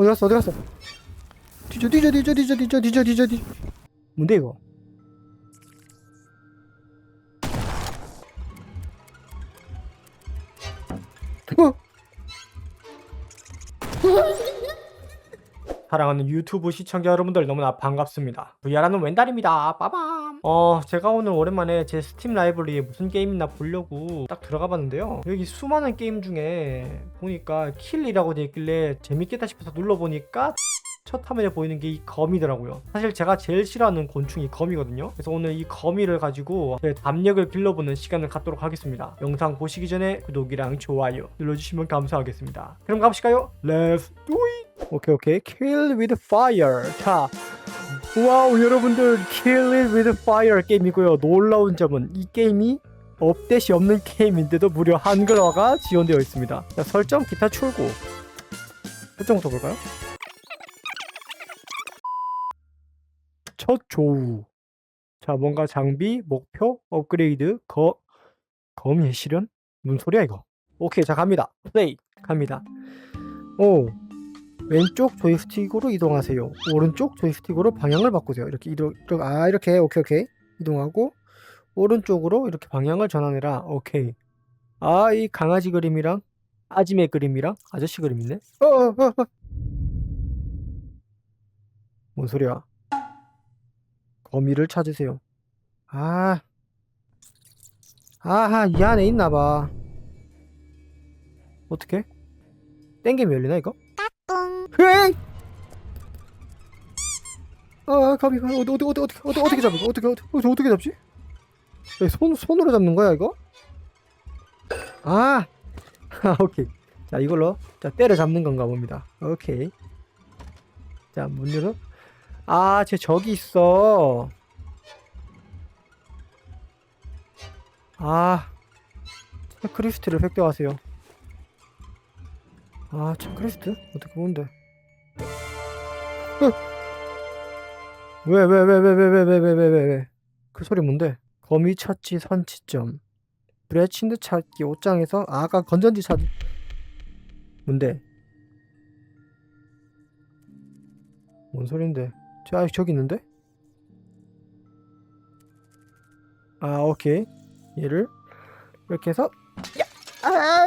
어디 갔어 어디 갔어 뒤져 뒤져 뒤져 뒤져 뒤져 뒤져 뒤져 뒤져 뭔데 이거 어? 사랑하는 유튜브 시청자 여러분들 너무나 반갑습니다. VR하는 웬달입니다. 빠밤. 어, 제가 오늘 오랜만에 제 스팀 라이브러리에 무슨 게임 있나 보려고 딱 들어가 봤는데요. 여기 수많은 게임 중에 보니까 킬이라고 되어 있길래 재밌겠다 싶어서 눌러보니까 첫 화면에 보이는 게 이 거미더라고요. 사실 제가 제일 싫어하는 곤충이 거미거든요. 그래서 오늘 이 거미를 가지고 제 담력을 빌려보는 시간을 갖도록 하겠습니다. 영상 보시기 전에 구독이랑 좋아요 눌러주시면 감사하겠습니다. 그럼 가보실까요? Let's do it! 오케이 오케이 Kill with Fire 자 와우 여러분들 Kill it with Fire 게임이고요. 놀라운 점은 이 게임이 업데이트 없는 게임인데도 무려 한글화가 지원되어 있습니다. 자, 설정 기타 출고 설정부터 볼까요? 첫 조우. 자, 뭔가 장비, 목표, 업그레이드, 거, 거미의 실현? 무슨 소리야, 이거? 오케이, 자, 갑니다. 플레이. 갑니다. 오. 왼쪽 조이스틱으로 이동하세요. 오른쪽 조이스틱으로 방향을 바꾸세요. 이렇게, 이렇게 아, 이렇게, 오케이, 오케이. 이동하고, 오른쪽으로 이렇게 방향을 전환해라. 오케이. 아, 이 강아지 그림이랑, 아지매 그림이랑, 아저씨 그림 있네? 어, 어, 어, 어. 뭔 소리야? 거미를 찾으세요. 아, 아하, 이 안에 있나봐. 어떻게? 땡기면 열리나, 이거? 에이! 아, 거미, 거미, 어디, 어디, 어디, 어디, 어디, 어떻게 잡을까? 어떻게, 어떻게, 어떻게, 잡지? 야, 손, 손으로 잡는 거야, 이거? 아, 아, 오케이. 자, 이걸로, 자, 때려 잡는 건가 봅니다. 오케이. 자, 문 열어. 아, 쟤 저기 있어. 아, 체크리스트를 획득하세요. 아, 체크리스트? 어떻게 보는데? 왜, 왜, 왜, 왜, 왜, 왜, 왜, 왜, 왜, 왜, 왜? 그 소리 뭔데? 거미 찾기 선취점. 브레친드 찾기 옷장에서 아까 건전지 찾. 뭔데? 뭔 소린데? 저, 아, 저기 있는데? 아, 오케이. 얘를 이렇게 해서 야! 아!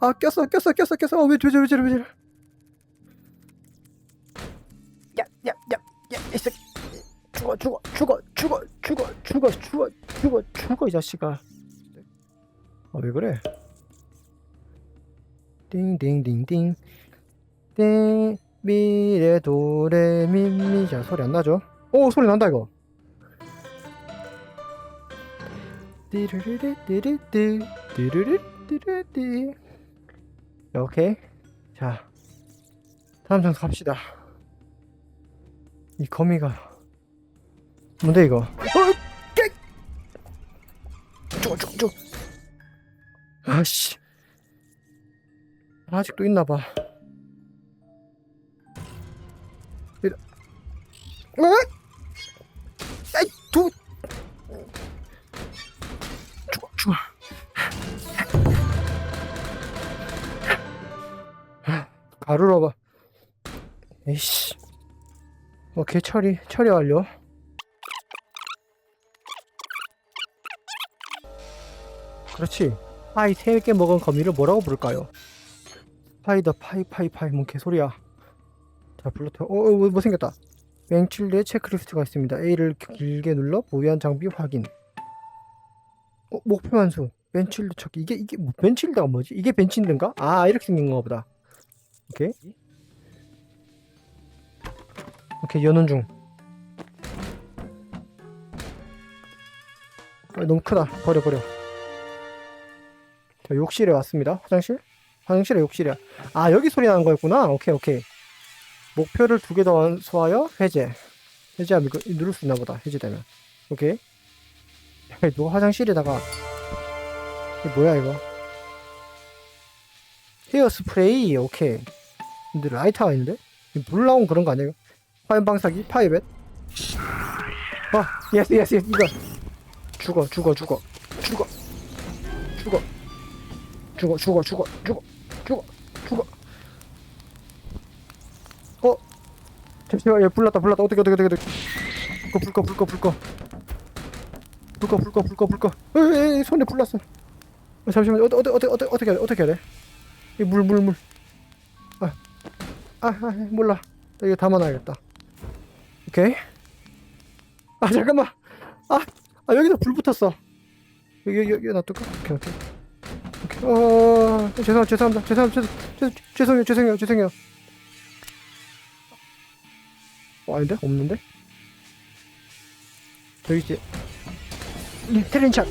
아, 꼈어, 꼈어, 꼈어, 꼈어. 어, 왜, 왜, 왜, 왜, 왜, 왜, 왜. 야, 야, 야, 야, 이 새끼. 죽어, 죽어, 죽어, 죽어, 죽어, 죽어, 죽어, 죽어, 죽어, 이 자식아. 아, 왜 그래? 띵띵띵띵 띵 미레 도레 미미 자 소리 안 나죠? 오 소리 난다 이거 띠르르르 띠르르 띠르르 띠르르 오케이. 자 다음 장소 갑시다. 이 거미가. 뭔데 이거? 어, 죽어 죽어 아씨. 아직도 있나 봐. 어? 아이 두 가루로 봐. 에이씨. 오케이 처리 처리 완료. 그렇지. 파이 3개 먹은 거미를 뭐라고 부를까요? 파이더 파이 파이 파이 뭔 개소리야 자 블루터 어, 어 뭐, 뭐 생겼다 맹칠레 체크리스트가 있습니다 A를 길게 눌러 보유한 장비 확인 어 목표 한수 벤칠드 찾기 이게 이게 뭐, 벤칠드가 뭐지 이게 벤칠드인가 아 이렇게 생긴 건가 보다 오케이 오케이 여는 중 아, 너무 크다 버려 버려 자 욕실에 왔습니다 화장실 화장실에 욕실이야. 아 여기 소리 나는 거였구나. 오케이 오케이. 목표를 두 개 더 완수하여 해제. 해제하면 이거 누를 수 있나 보다. 해제되면. 오케이. 야, 너 화장실에다가 이게 뭐야 이거? 헤어 스프레이. 오케이. 근데 라이터가 있는데? 물 나온 그런 거 아니에요? 화염방사기? 파이벳? 아, 예스, 예스, 예스, 이거. 죽어, 죽어, 죽어. 죽어. 죽어. 죽어, 죽어, 죽어, 죽어, 죽어, 죽어. 어? 잠시만, 얘 예, 불났다, 불났다. 어떻게, 어떻게, 어떻게, 불꺼, 불꺼, 불꺼, 불꺼. 불꺼, 불꺼, 불꺼, 으이 손에 불났어. 잠시만, 어떻게, 어떻게, 어떻게, 어떻게 어, 어, 어, 해야 돼? 물물물 물, 물. 아. 아, 아 몰라. 이거 담아놔야겠다. 오케이. 아 잠깐만. 아, 아 여기다 불 붙었어. 여기 여기, 놔둘까? 오케이 오케이. 오케이. 어 죄송 죄송합니다. 죄송합니다 죄송 죄송해요 죄송해요 죄송해요. 어 아닌데? 없는데? 저기 이제 리트렌샷.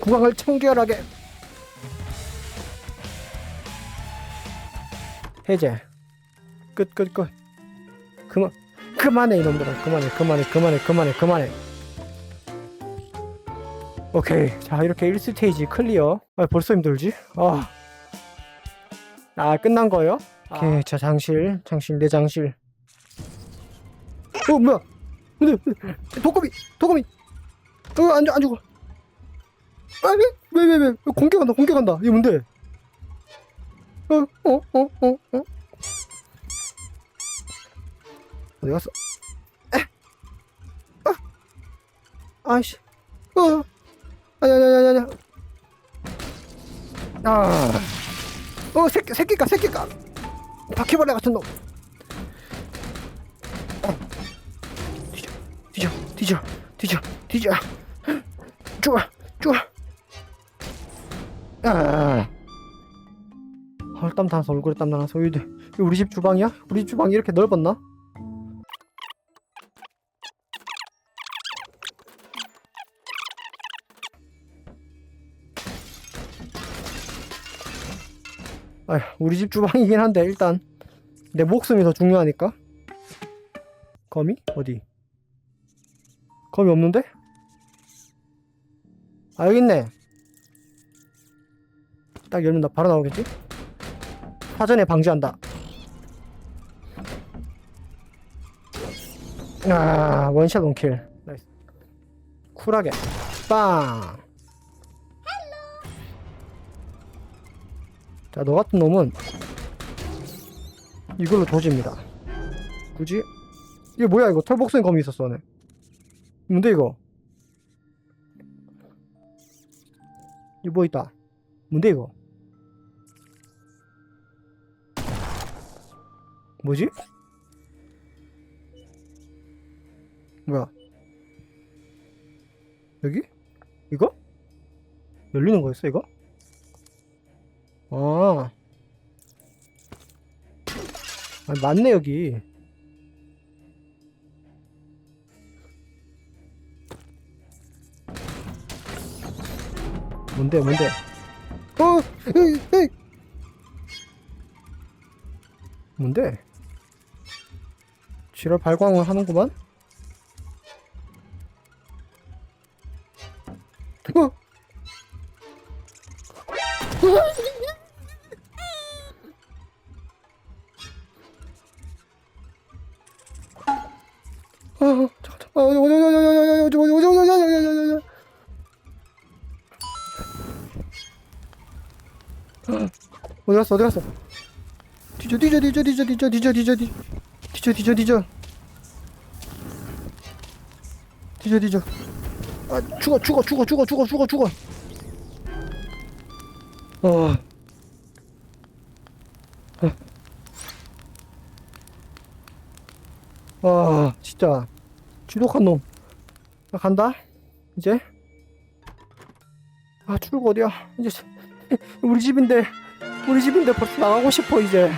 구강을 청결하게 해제 끝 끝 끝. 그만 그만해 이놈들아. 그만해 그만해 그만해 그만해 그만해. 오케이. 자 이렇게 1스테이지 클리어. 아 벌써 힘들지? 아, 아 끝난 거예요? 오케이. 자 장실 장실 내 장실. 어 뭐야? 근데 도깨비 도깨비 어 안 안 죽어. 아니 왜왜 왜? 공격한다 공격한다. 이게 뭔데? 어 어 어 어 어, 어? 어디 갔어 에? 아 아이씨 어 아니 아니 아니 아니 아어 새끼 새끼가 새끼가 바퀴벌레 같은 놈 어. 뒤져 뒤져 뒤져 뒤져 뒤져 좋아 좋아 아 헐, 땀 나서 얼굴에 땀 나서 이거 우리 집 주방이야? 우리 집 주방이 이렇게 넓었나? 아, 우리 집 주방이긴 한데 일단 내 목숨이 더 중요하니까. 거미 어디? 거미 없는데? 아 여기 있네. 딱 열면 나 바로 나오겠지? 사전에 방지한다. 아 원샷 원킬. 나이스. 쿨하게 빵. 자, 너 같은 놈은 이걸로 조집니다. 굳이? 이게 뭐야 이거 털복숭이 검이 있었어 안에. 뭔데 이거? 이거 뭐 있다. 뭔데 이거? 뭐지? 뭐야? 여기? 이거? 열리는 거였어 이거? 아. 아니, 맞네, 여기. 뭔데, 뭔데? 어! 뭔데? 지랄 발광을 하는구만? 어디 갔어, 어디 갔어? 뒤져, 뒤져, 뒤져, 뒤져, 뒤져, 뒤져, 뒤져, 뒤져, 뒤져, 뒤져, 뒤져. 뒤져. 아, 죽어, 죽어, 죽어, 죽어, 죽어, 죽어, 죽어. 어. 아 진짜 지독한 놈. 나 간다. 이제. 아 출구 어디야? 이제 시- 우리 집인데 우리 집인데 벌써 나가고 싶어 이제.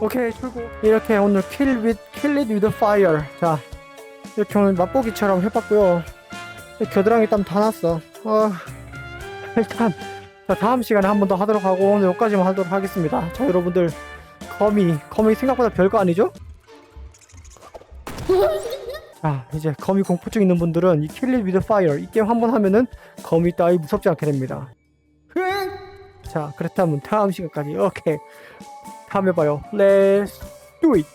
오케이 출구. 이렇게 오늘 킬 with kill it with fire. 자 이렇게 오늘 맛보기처럼 해봤고요. 겨드랑이 땀 다 났어. 아 일단 자 다음 시간에 한 번 더 하도록 하고 오늘 여기까지만 하도록 하겠습니다. 자 여러분들 거미 거미 생각보다 별거 아니죠? 자 이제 거미 공포증 있는 분들은 이 킬리 위드 파이어 이 게임 한 번 하면은 거미 따위 무섭지 않게 됩니다 자 그렇다면 다음 시간까지. 오케이. 다음에 봐요. Let's do it